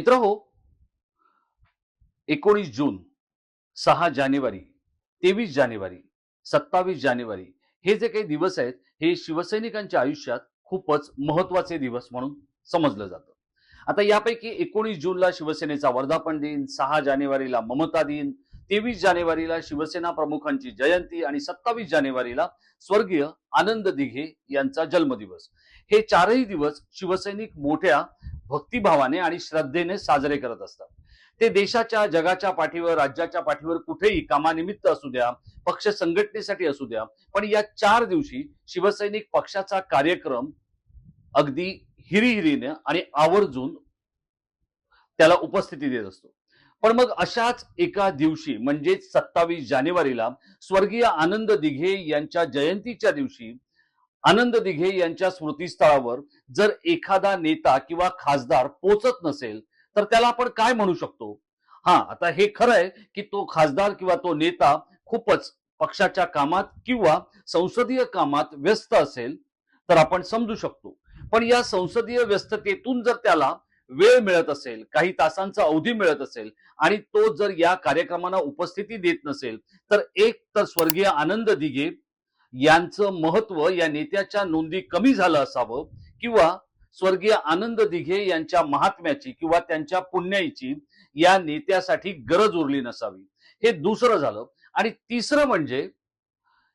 मित्र हो एकोणीस जून सहा जानेवारी तेवीस जानेवारी सत्तावीस जानेवारी हे जे काही दिवस आहेत हे शिवसैनिकांच्या आयुष्यात खूपच महत्त्वाचे दिवस म्हणून समजलं जातं. आता यापैकी एकोणीस जूनला शिवसेनेचा वर्धापन दिन सहा जानेवारीला ममता दिन तेवीस जानेवारीला शिवसेना प्रमुखांची जयंती आणि सत्तावीस जानेवारीला स्वर्गीय आनंद दिघे यांचा जन्मदिवस. हे चारही दिवस शिवसैनिक मोठ्या भक्तिभावाने आणि श्रद्धेने साजरे करत असतात. ते देशाच्या जगाच्या पाठीवर राज्याच्या पाठीवर कुठेही कामानिमित्त असू द्या पक्ष संघटनेसाठी असू द्या पण या चार दिवशी शिवसैनिक पक्षाचा कार्यक्रम अगदी हिरीहिरीने आणि आवर्जून त्याला उपस्थिती देत असतो. पण मग अशाच एका दिवशी म्हणजेच सत्तावीस जानेवारीला स्वर्गीय आनंद दिघे यांच्या जयंतीच्या दिवशी आनंद दिघे यांच्या स्मृतीस्थळावर जर एखादा नेता किंवा खासदार पोचत नसेल तर त्याला आपण काय म्हणू शकतो? हा आता हे खरं आहे की तो खासदार किंवा तो नेता खूपच पक्षाच्या कामात किंवा संसदीय कामात व्यस्त असेल तर आपण समजू शकतो. पण या संसदीय व्यस्ततेतून जर त्याला वेळ मिळत असेल काही तासांचा अवधी मिळत असेल आणि तो जर या कार्यक्रमांना उपस्थिती देत नसेल तर एक तर स्वर्गीय आनंद दिघे यांचं महत्त्व या नेत्याच्या नोंदी कमी झालं असावं किंवा स्वर्गीय आनंद दिघे यांच्या महात्म्याची किंवा त्यांच्या पुण्याईची या नेत्यासाठी गरज उरली नसावी. हे दुसरं झालं. आणि तिसरं म्हणजे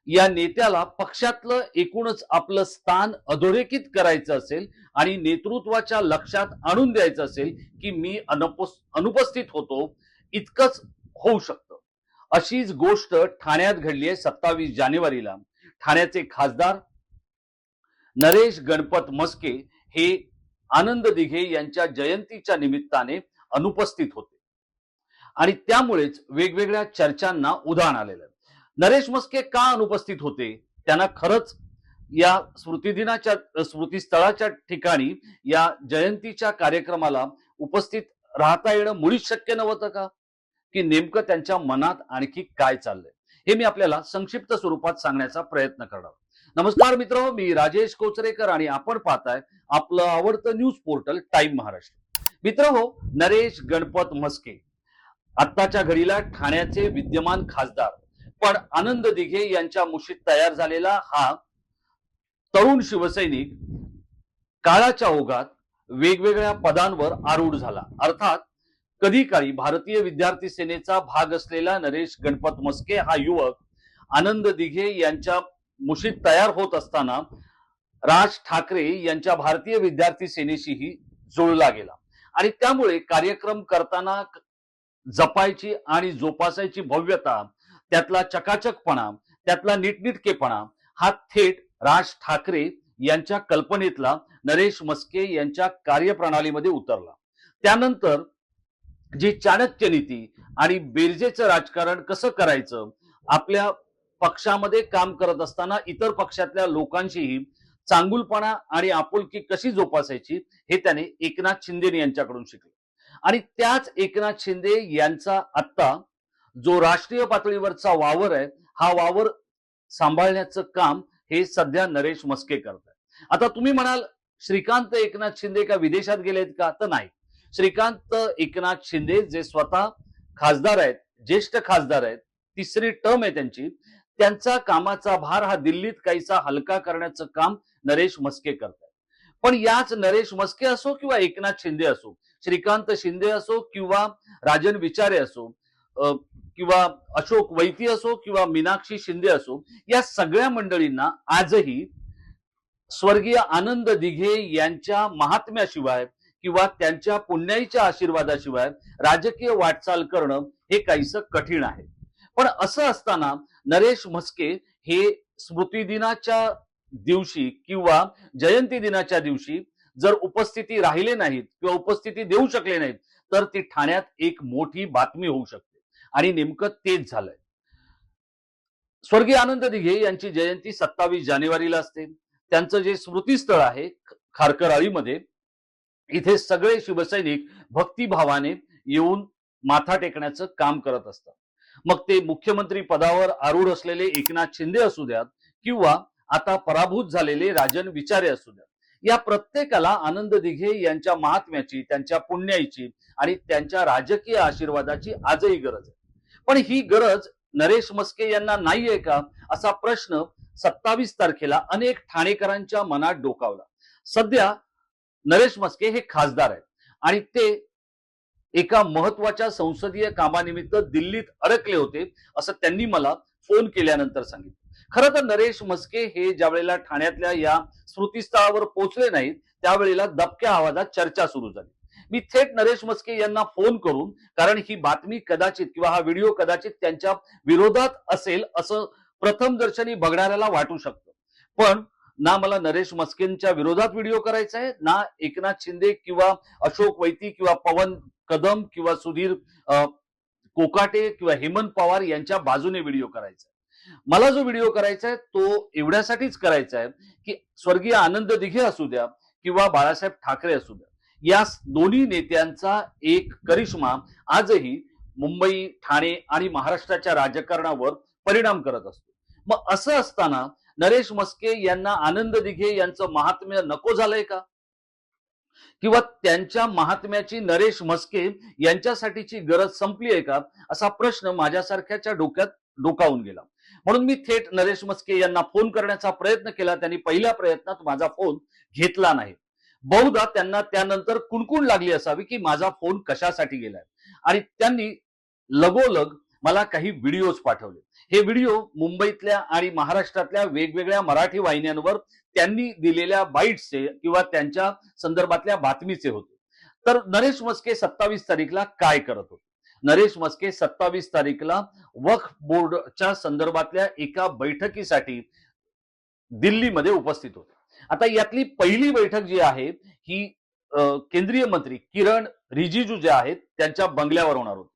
या नेत्याला पक्षातलं एकूणच आपलं स्थान अधोरेखित करायचं असेल आणि नेतृत्वाच्या लक्षात आणून द्यायचं असेल की मी अनुपस अनुपस्थित होतो इतकंच होऊ शकतं. अशीच गोष्ट ठाण्यात घडली आहे सत्तावीस जानेवारीला. ठाण्याचे खासदार नरेश गणपत मस्के हे आनंद दिघे यांच्या जयंतीच्या निमित्ताने अनुपस्थित होते. आणि त्यामुळेच वेगवेगळ्या चर्चांना उधाण आलेलं नरेश मस्के का अनुपस्थित होते? त्यांना खरंच या स्मृतिदिनाच्या स्मृतीस्थळाच्या ठिकाणी या जयंतीच्या कार्यक्रमाला उपस्थित राहता येणं मुळीच शक्य नव्हतं का? की नेमकं त्यांच्या मनात आणखी काय चाललंय? हे मी आपल्याला संक्षिप्त स्वरूपात सांगण्याचा प्रयत्न करणार नमस्कार मित्र मी राजेश कोचरेकर आणि आपण पाहताय आपलं आवडतं न्यूज पोर्टल टाइम महाराष्ट्र. मित्र हो नरेश गणपत म्हस्के आत्ताच्या घडीला ठाण्याचे विद्यमान खासदार पण आनंद दिघे यांच्या मुशीत तयार झालेला हा तरुण शिवसैनिक काळाच्या ओघात वेगवेगळ्या पदांवर आरूढ झाला. अर्थात कधी काळी भारतीय विद्यार्थी सेनेचा भाग असलेला नरेश गणपत मस्के हा युवक आनंद दिघे यांच्या मुशीत तयार होत असताना राज ठाकरे यांच्या भारतीय विद्यार्थी सेनेशीही जुळला गेला. आणि त्यामुळे कार्यक्रम करताना जपायची आणि जोपासायची भव्यता त्यातला चकाचकपणा त्यातला नीटनीटकेपणा हा थेट राज ठाकरे यांच्या कल्पनेतला नरेश मस्के यांच्या कार्यप्रणालीमध्ये उतरला. त्यानंतर जी चाणक्य नीती आणि बेरजेचं राजकारण कसं करायचं आपल्या पक्षामध्ये काम करत असताना इतर पक्षातल्या लोकांशीही चांगुलपणा आणि आपुलकी कशी जोपासायची हे त्याने एकनाथ शिंदे यांच्याकडून शिकले. आणि त्याच एकनाथ शिंदे यांचा आत्ता जो राष्ट्रीय पातळीवरचा वावर आहे हा वावर सांभाळण्याचं काम हे सध्या नरेश मस्के करत आहे आता तुम्ही म्हणाल श्रीकांत एकनाथ शिंदे का विदेशात गेलेत का? तर नाही. श्रीकांत एकनाथ शिंदे जे स्वतः खासदार आहेत ज्येष्ठ खासदार आहेत तिसरी टर्म आहे त्यांची. त्यांचा कामाचा भार हा दिल्लीत काहीसा हलका करण्याचं काम नरेश मस्के करतात पण याच नरेश मस्के असो किंवा एकनाथ शिंदे असो श्रीकांत शिंदे असो किंवा राजन विचारे असो किंवा अशोक वैती असो किंवा मीनाक्षी शिंदे असो या सगळ्या मंडळींना आजही स्वर्गीय आनंद दिघे यांच्या महात्म्याशिवाय किंवा त्यांच्या पुण्याईच्या आशीर्वादाशिवाय राजकीय वाटचाल करणं हे काहीसं कठीण आहे. पण असं असताना नरेश म्हस्के हे स्मृतिदिनाच्या दिवशी किंवा जयंती दिनाच्या दिवशी जर उपस्थिती राहिले नाहीत किंवा उपस्थिती देऊ शकले नाहीत तर ती ठाण्यात एक मोठी बातमी होऊ शकते. आणि नेमकं तेच झालंय. स्वर्गीय आनंद दिघे यांची जयंती सत्तावीस जानेवारीला असते. त्यांचं जे स्मृतीस्थळ आहे खारकराळीमध्ये इथे सगळे शिवसैनिक भक्तिभावाने येऊन माथा टेकण्याचं काम करत असतात. मग ते मुख्यमंत्री पदावर आरूढ असलेले एकनाथ शिंदे असू द्यात किंवा आता पराभूत झालेले राजन विचारे असू द्यात. या प्रत्येकाला आनंद दिघे यांच्या महात्म्याची त्यांच्या पुण्याईची आणि त्यांच्या राजकीय आशीर्वादाची आजही गरज आहे. पण ही गरज नरेश मस्के यांना नाहीये का? असा प्रश्न सत्तावीस तारखेला अनेक ठाणेकरांच्या मनात डोकावला. सध्या नरेश मस्के हे खासदार आहेत. आणि ते एका महत्त्वाच्या संसदीय कामानिमित्त दिल्लीत अडकले होते असं त्यांनी मला फोन केल्यानंतर सांगितलं. खरं तर नरेश मस्के हे ज्या वेळेला ठाण्यातल्या या स्मृतीस्थळावर पोहोचले नाहीत त्यावेळेला दबक्या आवाजात चर्चा सुरू झाली. मी थेट नरेश मस्के यांना फोन करून कारण ही बातमी कदाचित किंवा हा व्हिडिओ कदाचित त्यांच्या विरोधात असेल असं प्रथम दर्शनी बघणाऱ्याला वाटू शकतं. पण ना मला नरेश मस्केंच्या विरोधात व्हिडिओ करायचा आहे ना एकनाथ शिंदे किंवा अशोक वैती किंवा पवन कदम किंवा सुधीर कोकाटे किंवा हेमंत पवार यांच्या बाजूने व्हिडिओ करायचा मला जो व्हिडिओ करायचा आहे तो एवढ्यासाठीच करायचा आहे की स्वर्गीय आनंद दिघे असू द्या किंवा बाळासाहेब ठाकरे असू द्या या दोन्ही नेत्यांचा एक करिश्मा आजही मुंबई ठाणे आणि महाराष्ट्राच्या राजकारणावर परिणाम करत असतो. मग असं असताना नरेश मस्के यांना आनंद दिघे यांचं महात्म्य नको झालंय का? किंवा त्यांच्या महात्म्याची नरेश मस्के यांच्यासाठीची गरज संपली आहे का? असा प्रश्न माझ्यासारख्याच्या डोक्यात डोकावून गेला. म्हणून मी थेट नरेश मस्के यांना फोन करण्याचा प्रयत्न केला. त्यांनी पहिल्या प्रयत्नात माझा फोन घेतला नाही. बहुधा त्यांना त्यानंतर कुणकुण लागली असावी की माझा फोन कशासाठी गेलाय? आणि त्यांनी लगोलग मला काही व्हिडिओज पाठवले. हे व्हिडिओ मुंबईतल्या आणि महाराष्ट्रातल्या वेगवेगळ्या मराठी वाहिन्यांवर त्यांनी दिलेल्या बाईट्सचे किंवा त्यांच्या संदर्भातल्या बातमीचे होते. तर नरेश मस्के सत्तावीस तारीखला काय करत होते? नरेश मस्के सत्तावीस तारीखला वक्फ बोर्डच्या संदर्भातल्या एका बैठकीसाठी दिल्लीमध्ये उपस्थित होते. आता यातली पहिली बैठक जी आहे ही केंद्रीय मंत्री किरण रिजिजू जे आहेत त्यांच्या बंगल्यावर होणार होती.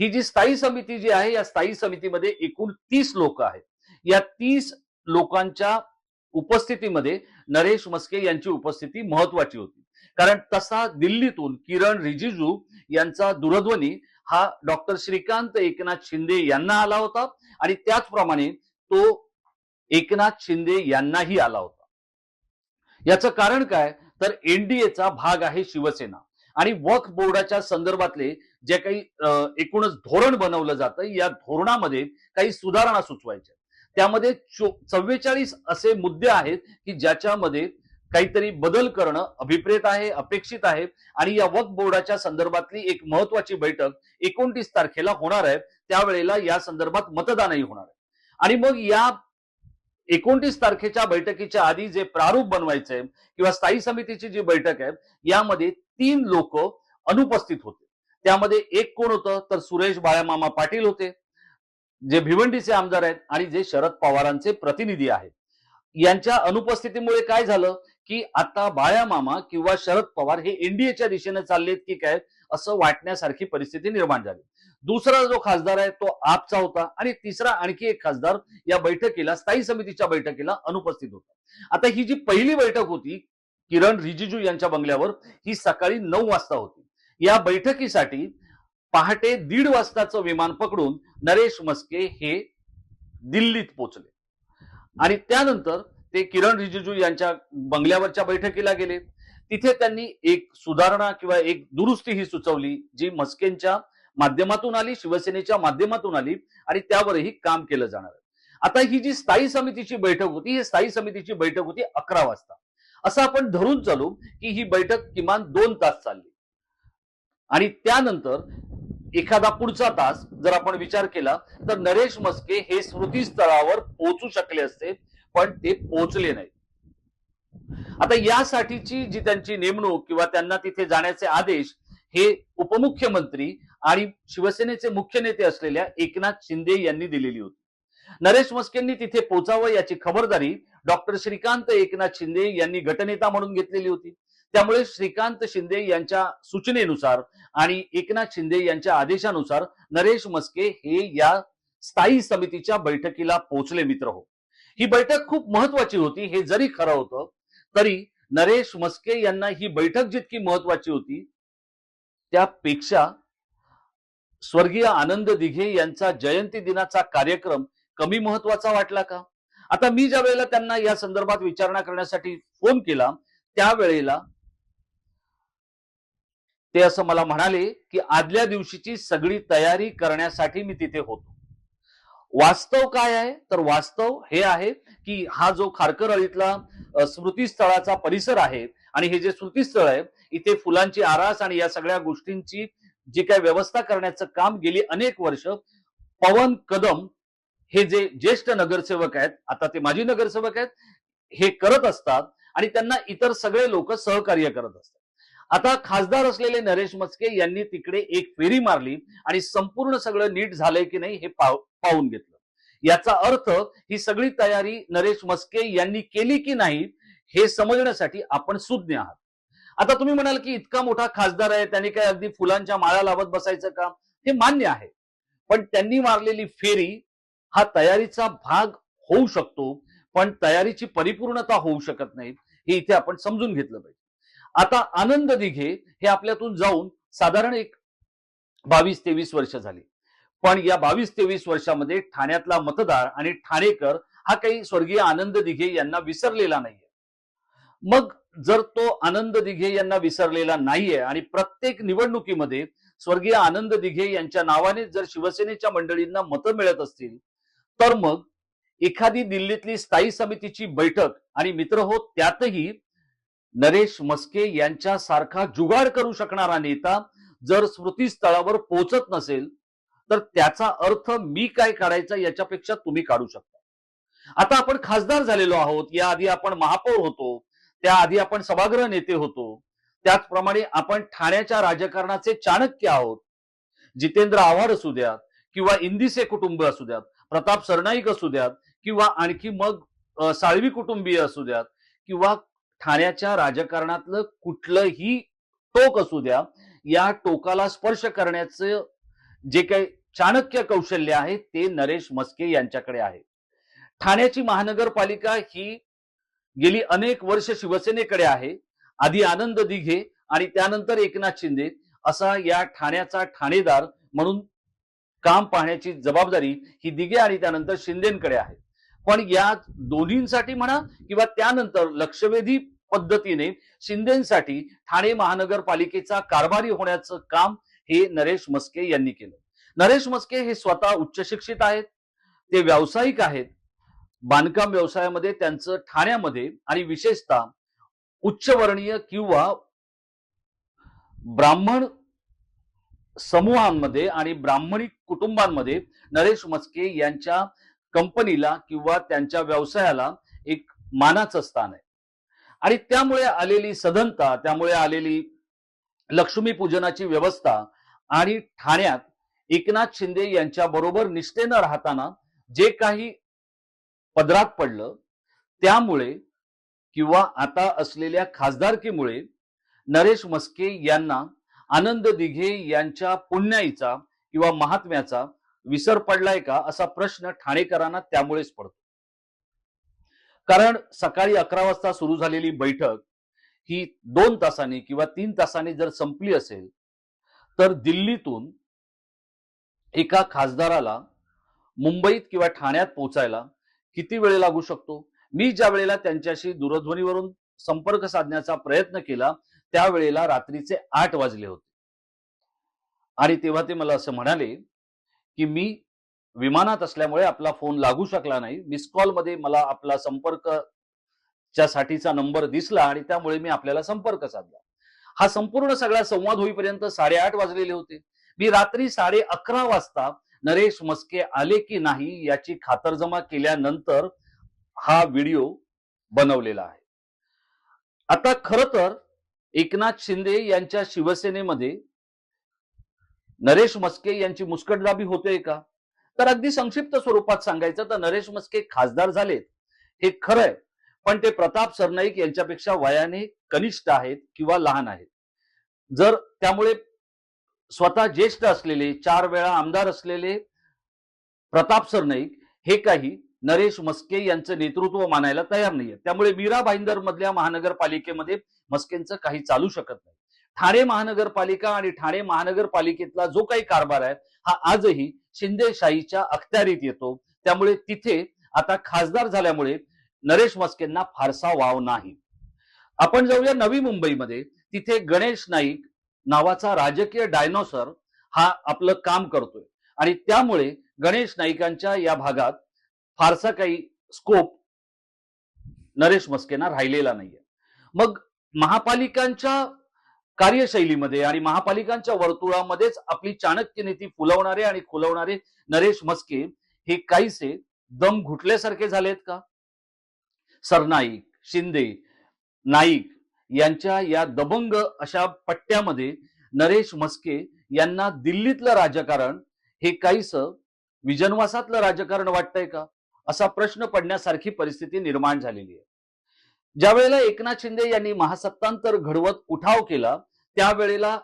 ही जी स्थायी समिती जी आहे या स्थायी समितीमध्ये एकूण तीस लोक आहेत. या तीस लोकांच्या उपस्थितीमध्ये नरेश मस्के यांची उपस्थिती महत्वाची होती. कारण तसा दिल्लीतून किरण रिजिजू यांचा दूरध्वनी हा डॉक्टर श्रीकांत एकनाथ शिंदे यांना आला होता आणि त्याचप्रमाणे तो एकनाथ शिंदे यांनाही आला होता. याचं कारण काय? तर एनडीएचा भाग आहे शिवसेना. आणि वक्फ बोर्डाच्या संदर्भातले जे काही एकूणच धोरण बनवलं जातं या धोरणामध्ये काही सुधारणा सुचवायच्या. त्यामध्ये चव्वेचाळीस असे मुद्दे आहेत की ज्याच्यामध्ये काहीतरी बदल करणं अभिप्रेत आहे अपेक्षित आहे आणि या वक्फ बोर्डाच्या संदर्भातली एक महत्वाची बैठक एकोणतीस तारखेला होणार आहे. त्यावेळेला या संदर्भात मतदानही होणार आहे. आणि मग या एकोणतीस तारखेच्या बैठकीच्या आधी जे प्रारूप बनवायचे किंवा स्थायी समितीची जी बैठक आहे यामध्ये तीन लोक अनुपस्थित होते. त्यामध्ये एक कोण होतं? तर सुरेश बाळ्यामामा पाटील होते जे भिवंडीचे आमदार आहेत आणि जे शरद पवारांचे प्रतिनिधी आहेत. यांच्या अनुपस्थितीमुळे काय झालं? की आता बाळ्यामामा किंवा शरद पवार हे एनडीएच्या दिशेने चाललेत की काय? असं वाटण्यासारखी परिस्थिती निर्माण झाली. दुसरा जो खासदार आहे तो आपचा होता आणि तिसरा आणखी एक खासदार या बैठकीला स्थायी समितीच्या बैठकीला अनुपस्थित होता. आता ही जी पहिली बैठक होती किरण रिजिजू यांच्या बंगल्यावर ही सकाळी नऊ वाजता होती. या बैठकीसाठी पहाटे दीड वाजताचं विमान पकडून नरेश मस्के हे दिल्लीत पोहोचले आणि त्यानंतर ते किरण रिजिजू यांच्या बंगल्यावरच्या बैठकीला गेले. तिथे त्यांनी एक सुधारणा किंवा एक दुरुस्ती ही सुचवली जी मस्केंच्या माध्यमातून आली शिवसेनेच्या माध्यमातून आली आणि त्यावरही काम केलं जाणार आता ही जी स्थायी समितीची बैठक होती ही स्थायी समितीची बैठक होती अकरा वाजता. असं आपण धरून चालू की ही बैठक किमान दोन तास चालली. आणि त्यानंतर एखादा पुढचा तास जर आपण विचार केला तर नरेश मस्के हे स्मृतीस्थळावर पोहोचू शकले असते पण ते पोहोचले नाही आता यासाठीची जी त्यांची नेमणूक किंवा त्यांना तिथे जाण्याचे आदेश हे उपमुख्यमंत्री आणि शिवसेनेचे मुख्य नेते असलेल्या एकनाथ शिंदे यांनी दिलेली होती. नरेश मस्केंनी तिथे पोचावं याची खबरदारी डॉक्टर श्रीकांत एकनाथ शिंदे यांनी गटनेता म्हणून घेतलेली होती. त्यामुळे श्रीकांत शिंदे यांच्या सूचनेनुसार आणि एकनाथ शिंदे यांच्या आदेशानुसार नरेश मस्के हे या स्थायी समितीच्या बैठकीला पोहोचले मित्र हो. ही बैठक खूप महत्वाची होती. हे जरी खरं होतं तरी नरेश मस्के यांना ही बैठक जितकी महत्वाची होती त्यापेक्षा स्वर्गीय आनंद दिघे यांचा जयंती दिनाचा कार्यक्रम कमी महत्त्वाचा वाटला का? आता मी ज्या वेळेला त्यांना या संदर्भात विचारणा करण्यासाठी फोन केला त्यावेळेला ते असं मला म्हणाले की आदल्या दिवशीची सगळी तयारी करण्यासाठी मी तिथे होतो. वास्तव काय आहे? तर वास्तव हे आहे की हा जो खारकर अळीतला स्मृतीस्थळाचा परिसर आहे आणि हे जे स्मृतीस्थळ आहे इथे फुलांची आरास आणि या सगळ्या गोष्टींची जी काय व्यवस्था करण्याचं काम गेली अनेक वर्ष पवन कदम हे जे ज्येष्ठ नगरसेवक आहेत आता ते माजी नगरसेवक आहेत हे करत असतात आणि त्यांना इतर सगळे लोक सहकार्य करत असतात. आता खासदार असलेले नरेश मस्के यांनी तिकडे एक फेरी मारली आणि संपूर्ण सगळं नीट झालंय की नाही हे पाव पाहून घेतलं. याचा अर्थ ही सगळी तयारी नरेश मस्के यांनी केली की नाही हे समजण्यासाठी आपण सुज्ञ आहात. आता तुम्ही म्हणाल की इतका मोठा खासदार आहे त्यांनी काय अगदी फुलांच्या माळा लावत बसायचं का? हे मान्य आहे. पण त्यांनी मारलेली फेरी हा तयारीचा भाग होऊ शकतो पण तयारीची परिपूर्णता होऊ शकत नाही हे इथे आपण समजून घेतलं पाहिजे. आता आनंद दिघे हे आपल्यातून जाऊन साधारण एक बावीस तेवीस वर्ष झाली. पण या बावीस तेवीस वर्षामध्ये ठाण्यातला मतदार आणि ठाणेकर हा काही स्वर्गीय आनंद दिघे यांना विसरलेला नाहीये. मग जर तो आनंद दिघे यांना विसरलेला नाहीये आणि प्रत्येक निवडणुकीमध्ये स्वर्गीय आनंद दिघे यांच्या नावाने जर शिवसेनेच्या मंडळींना मतं मिळत असतील तर मग एखादी दिल्लीतली स्थायी समितीची बैठक आणि मित्र हो त्यातही नरेश मस्के यांच्यासारखा जुगाड करू शकणारा नेता जर स्मृतीस्थळावर पोहोचत नसेल तर त्याचा अर्थ मी काय काढायचा याच्यापेक्षा तुम्ही काढू शकता. आता आपण खासदार झालेलो आहोत याआधी आपण महापौर होतो त्याआधी आपण सभागृह नेते होतो त्याचप्रमाणे आपण ठाण्याच्या राजकारणाचे चाणक्य आहोत. जितेंद्र आव्हाड असू द्यात किंवा इंदिसे कुटुंब असू द्यात प्रताप सरनाईक असू द्यात किंवा आणखी मग साळवी कुटुंबीय असू द्यात किंवा ठाण्याच्या राजकारणातलं कुठलंही टोक असू द्या या टोकाला स्पर्श करण्याचं जे काही चाणक्य कौशल्य आहे ते नरेश मस्के यांच्याकडे आहे. ठाण्याची महानगरपालिका ही गेली अनेक वर्ष शिवसेनेकडे आहे. आधी आनंद दिघे आणि त्यानंतर एकनाथ शिंदे असा या ठाण्याचा ठाणेदार म्हणून काम पाहण्याची जबाबदारी ही दिघे आणि त्यानंतर शिंदेकडे आहे. पण या दोन्हींसाठी म्हणा किंवा त्यानंतर लक्षवेधी पद्धतीने शिंदेसाठी ठाणे महानगरपालिकेचा कारभारी होण्याचं काम हे नरेश मस्के यांनी केलं. नरेश मस्के हे स्वतः उच्च शिक्षित आहेत ते व्यावसायिक आहेत. बांधकाम व्यवसायामध्ये त्यांचं ठाण्यामध्ये आणि विशेषतः उच्चवर्णीय किंवा ब्राह्मण समूहांमध्ये आणि ब्राह्मणी कुटुंबांमध्ये नरेश मस्के यांच्या कंपनीला किंवा त्यांच्या व्यवसायाला एक मानाचं स्थान आहे. आणि त्यामुळे आलेली सधनता त्यामुळे आलेली लक्ष्मी पूजनाची व्यवस्था आणि ठाण्यात एकनाथ शिंदे यांच्या बरोबर निष्ठेनं राहताना जे काही पदरात पडलं त्यामुळे किंवा आता असलेल्या खासदारकीमुळे नरेश मस्के यांना आनंद दिघे यांच्या पुण्याईचा किंवा महात्म्याचा विसर पडलाय का असा प्रश्न ठाणेकरांना त्यामुळेच पडतो. कारण सकाळी अकरा वाजता सुरू झालेली बैठक ही दोन तासांनी किंवा तीन तासांनी जर संपली असेल तर दिल्लीतून एका खासदाराला मुंबईत किंवा ठाण्यात पोहोचायला किती वेळ लागू शकतो? मी ज्या वेळेला त्यांच्याशी दूरध्वनीवरून संपर्क साधण्याचा प्रयत्न केला त्यावेळेला रात्रीचे आठ वाजले होते. आणि तेव्हा ते मला असं म्हणाले की मी विमानात असल्यामुळे आपला फोन लागू शकला नाही. मिस कॉलमध्ये मला आपला संपर्क च्या साठीचा नंबर दिसला आणि त्यामुळे मी आपल्याला संपर्क साधला. हा संपूर्ण सगळा संवाद होईपर्यंत साडेआठ वाजलेले होते. मी रात्री साडे अकरा वाजता नरेश मस्के आले की नाही याची खातरजमा केल्यानंतर हा व्हिडिओ बनवलेला आहे. आता खर तर एकनाथ शिंदे यांच्या शिवसेनेमध्ये नरेश मस्के यांची मुस्कटदाबी होते का? तर अगदी संक्षिप्त स्वरूपात सांगायचं तर नरेश मस्के खासदार झालेत. हे खरंय. पण ते प्रताप सरनाईक यांच्यापेक्षा वयाने कनिष्ठ आहेत किंवा लहान आहेत. जर त्यामुळे स्वतः ज्येष्ठ असलेले चार वेळा आमदार असलेले प्रताप सरनाईक हे काही नरेश मस्के यांचं नेतृत्व मानायला तयार नाहीये त्यामुळे मीरा भाईंदर मधल्या महानगरपालिकेमध्ये मस्केंचं काही चालू शकत नाही. ठाणे महानगरपालिका आणि ठाणे महानगरपालिकेतला जो काही कारभार आहे हा आजही शिंदेशाहीच्या अखत्यारीत येतो. त्यामुळे तिथे आता खासदार झाल्यामुळे नरेश मस्केंना फारसा वाव नाही. आपण जाऊया नवी मुंबईमध्ये. तिथे गणेश नाईक नावाचा राजकीय डायनोसर हा आपलं काम करतोय. आणि त्यामुळे गणेश नाईकांच्या या भागात फारसा काही स्कोप नरेश मस्केना राहिलेला नाहीये. मग महापालिकांच्या कार्यशैलीमध्ये आणि महापालिकांच्या वर्तुळामध्येच आपली चाणक्य नीती फुलवणारे आणि खुलवणारे नरेश मस्के हे काहीसे दम घुटल्यासारखे झालेत का? सरनाईक शिंदे नाईक यांच्या या दबंग अशा पट्ट्यामध्ये नरेश मस्के यांना दिल्लीतलं राजकारण हे काहीस विजनवासातलं राजकारण वाटतंय का? असा प्रश्न पडण्यासारखी परिस्थिती निर्माण झालेली आहे. ज्या वेळेला एकनाथ शिंदे यांनी महासत्तांतर घडवत उठाव केला त्यावेळेला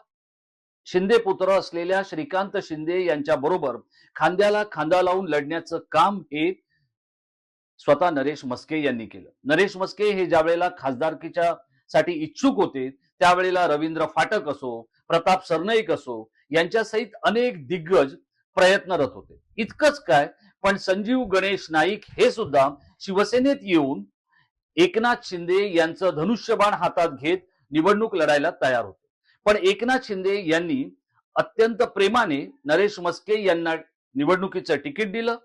शिंदे पुत्र असलेल्या श्रीकांत शिंदे यांच्या बरोबर खांद्याला खांदा लावून लढण्याचं काम हे स्वतः नरेश मस्के यांनी केलं. नरेश मस्के हे ज्या वेळेला खासदारकीच्या साठी इच्छुक होते त्यावेळेला रवींद्र फाटक असो प्रताप सरनाईक असो यांच्यासहित अनेक दिग्गज प्रयत्नरत होते. इतकंच काय पण संजीव गणेश नाईक हे सुद्धा शिवसेनेत येऊन एकनाथ शिंदे यांचं धनुष्यबाण हातात घेत निवडणूक लढायला तयार होते. पण एकनाथ शिंदे यांनी अत्यंत प्रेमाने नरेश मस्के यांना निवडणुकीचं तिकीट दिलं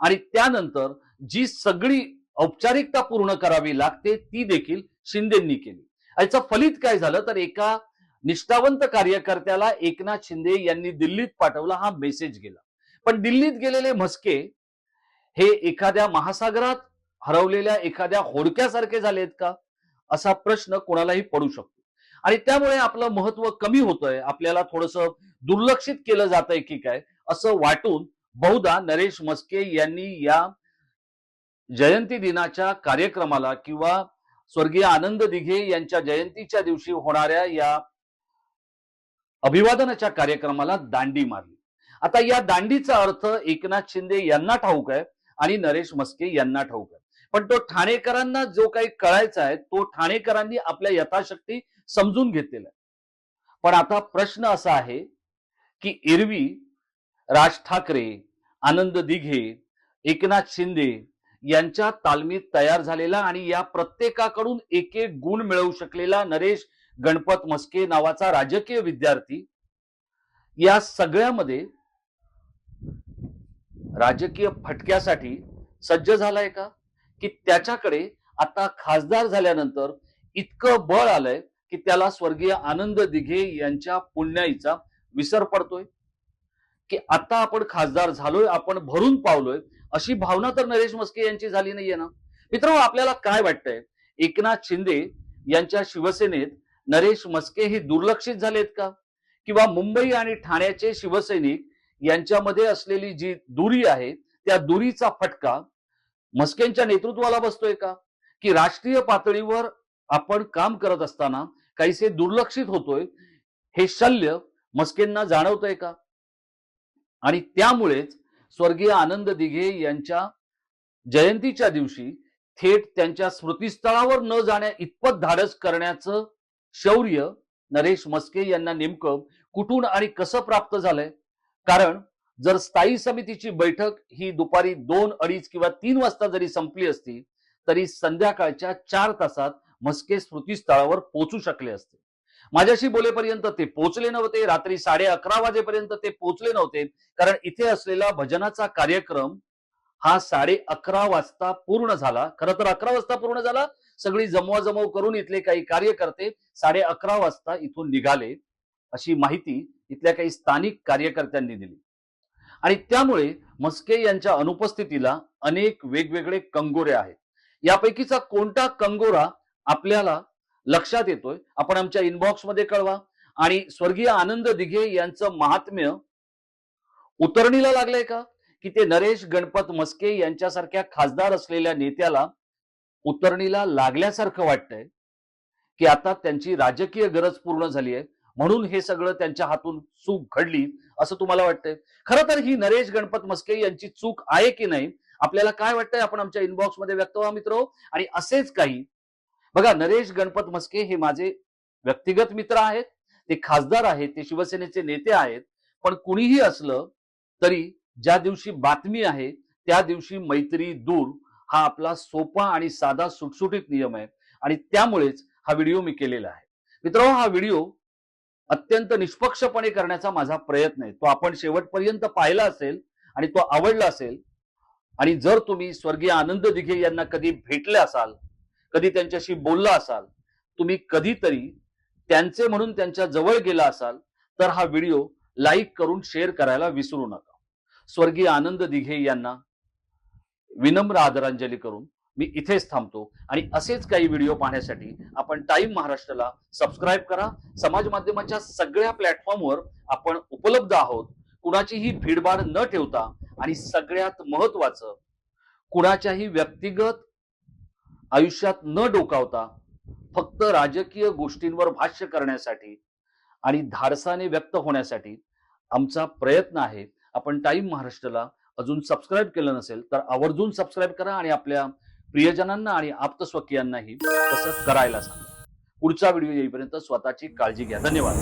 आणि त्यानंतर जी सगळी औपचारिकता पूर्ण करावी लागते ती देखील शिंदेंनी केली. याचं फलित काय झालं? तर एका निष्ठावंत कार्यकर्त्याला एकनाथ शिंदे यांनी दिल्लीत पाठवला हा मेसेज गेला. पण दिल्लीत गेलेले म्हस्के हे एखाद्या महासागरात हरवलेल्या एखाद्या होडक्यासारखे झालेत का? असा प्रश्न कोणालाही पडू शकतो. आणि त्यामुळे आपलं महत्त्व कमी होतंय. आपल्याला थोडस दुर्लक्षित केलं जातंय की काय असं वाटून बहुधा नरेश मस्के यांनी या जयंती दिनाच्या कार्यक्रमाला किंवा स्वर्गीय आनंद दिघे यांच्या जयंतीच्या दिवशी होणाऱ्या या अभिवादनाच्या कार्यक्रमाला दांडी मारली. आता या दांडीचा अर्थ एकनाथ शिंदे यांना ठाऊक आहे आणि नरेश मस्के यांना ठाऊक आहे. पण तो ठाणेकरांना जो काही कळायचा आहे तो ठाणेकरांनी आपल्या यथाशक्ती समजून घेतलेला आहे. पण आता प्रश्न असा आहे की एरवी राज ठाकरे आनंद दिघे एकनाथ शिंदे यांच्या तालमीत तयार झालेला आणि या प्रत्येकाकडून एक एक गुण मिळवू शकलेला नरेश गणपत मस्के नावाचा राजकीय विद्यार्थी या सगळ्यामध्ये राजकीय फटक्यासाठी सज्ज झालाय का? की त्याच्याकडे आता खासदार झाल्यानंतर इतकं बळ आलंय की त्याला स्वर्गीय आनंद दिघे यांच्या पुण्याईचा विसर पडतोय. की आता आपण खासदार झालोय आपण भरून पावलोय अशी भावना तर नरेश मस्के यांची झाली नाहीये ना? मित्र आपल्याला काय वाटतंय? एकनाथ शिंदे यांच्या शिवसेनेत नरेश मस्के हे दुर्लक्षित झालेत का? किंवा मुंबई आणि ठाण्याचे शिवसैनिक यांच्यामध्ये असलेली जी दुरी आहे त्या दुरीचा फटका मस्केंच्या नेतृत्वाला बसतोय का? की राष्ट्रीय पातळीवर आपण काम करत असताना काहीसे दुर्लक्षित होतोय हे शल्य मस्केंना जाणवतंय का? आणि त्यामुळेच स्वर्गीय आनंद दिघे यांच्या जयंतीच्या दिवशी थेट त्यांच्या स्मृतीस्थळावर न जाण्या इतपत धाडस करण्याचं शौर्य नरेश मस्के यांना नेमकं कुठून आणि कसं प्राप्त झालंय? कारण जर स्थायी समितीची बैठक ही दुपारी दोन अडीच किंवा तीन वाजता जरी संपली असती तरी संध्याकाळच्या चार तासात म्हस्के स्मृतीस्थळावर पोचू शकले असते. माझ्याशी बोलेपर्यंत ते पोचले नव्हते रात्री साडे अकरा वाजेपर्यंत ते पोचले नव्हते कारण इथे असलेला भजनाचा कार्यक्रम हा साडे अकरा वाजता पूर्ण झाला. खरं तर अकरा वाजता पूर्ण झाला. सगळी जमवाजमव करून इथले काही कार्यकर्ते साडे अकरा वाजता इथून निघाले अशी माहिती इथल्या काही स्थानिक कार्यकर्त्यांनी दिली. आणि त्यामुळे मस्के यांच्या अनुपस्थितीला अनेक वेगवेगळे कंगोरे आहेत. यापैकीचा कोणता कंगोरा आपल्याला लक्षात येतोय आपण आमच्या इनबॉक्समध्ये कळवा. आणि स्वर्गीय आनंद दिघे यांचं महात्म्य उतरणीला लागलंय का? की ते नरेश गणपत मस्के यांच्यासारख्या खासदार असलेल्या नेत्याला उतरणीला लागल्यासारखं वाटतंय की आता त्यांची राजकीय गरज पूर्ण झाली आहे. म्हणून हे सगळं त्यांच्या हातून चूक घडली असं तुम्हाला वाटतंय? खरं तर ही नरेश गणपत मस्के यांची चूक आहे की नाही आपल्याला काय वाटतंय? आपण आमच्या इनबॉक्समध्ये व्यक्त व्हा मित्र. आणि असेच काही. बघा नरेश गणपत मस्के हे माझे व्यक्तिगत मित्र आहेत ते खासदार आहेत ते शिवसेनेचे नेते आहेत. पण कुणीही असलं तरी ज्या दिवशी बातमी आहे त्या दिवशी मैत्री दूर हा आपला सोपा आणि साधा सुटसुटीत नियम आहे. आणि त्यामुळेच हा व्हिडिओ मी केलेला आहे. मित्रांनो हा व्हिडिओ अत्यंत निष्पक्षपणे करण्याचा माझा प्रयत्न आहे. तो आपण शेवटपर्यंत पाहिला असेल आणि तो आवडला असेल आणि जर तुम्ही स्वर्गीय आनंद दिघे यांना कधी भेटले असाल कधी त्यांच्याशी बोलला असाल तुम्ही कधीतरी त्यांचे म्हणून त्यांच्या जवळ गेला असाल तर हा व्हिडिओ लाईक करून शेअर करायला विसरू नका. स्वर्गीय आनंद दिघे यांना विनम्र आदरांजली करून मी इथेच थांबतो. आणि असेच काही व्हिडिओ पाहण्यासाठी आपण टाइम महाराष्ट्राला सबस्क्राईब करा. समाज माध्यमाच्या सगळ्या प्लॅटफॉर्मवर आपण उपलब्ध आहोत. कुणाचीही भीडभाड न ठेवता आणि सगळ्यात महत्वाचं कुणाच्याही व्यक्तिगत आयुष्यात न डोकावता फक्त राजकीय गोष्टींवर भाष्य करण्यासाठी आणि धाडसाने व्यक्त होण्यासाठी आमचा प्रयत्न आहे. आपण टाइम महाराष्ट्राला अजून सबस्क्राईब केलं नसेल तर आवर्जून सबस्क्राईब करा आणि आपल्या प्रियजनांना आणि आप्तस्वकीयांनाही तसं करायला सांगा. पुढचा व्हिडिओ येईपर्यंत स्वतःची काळजी घ्या. धन्यवाद.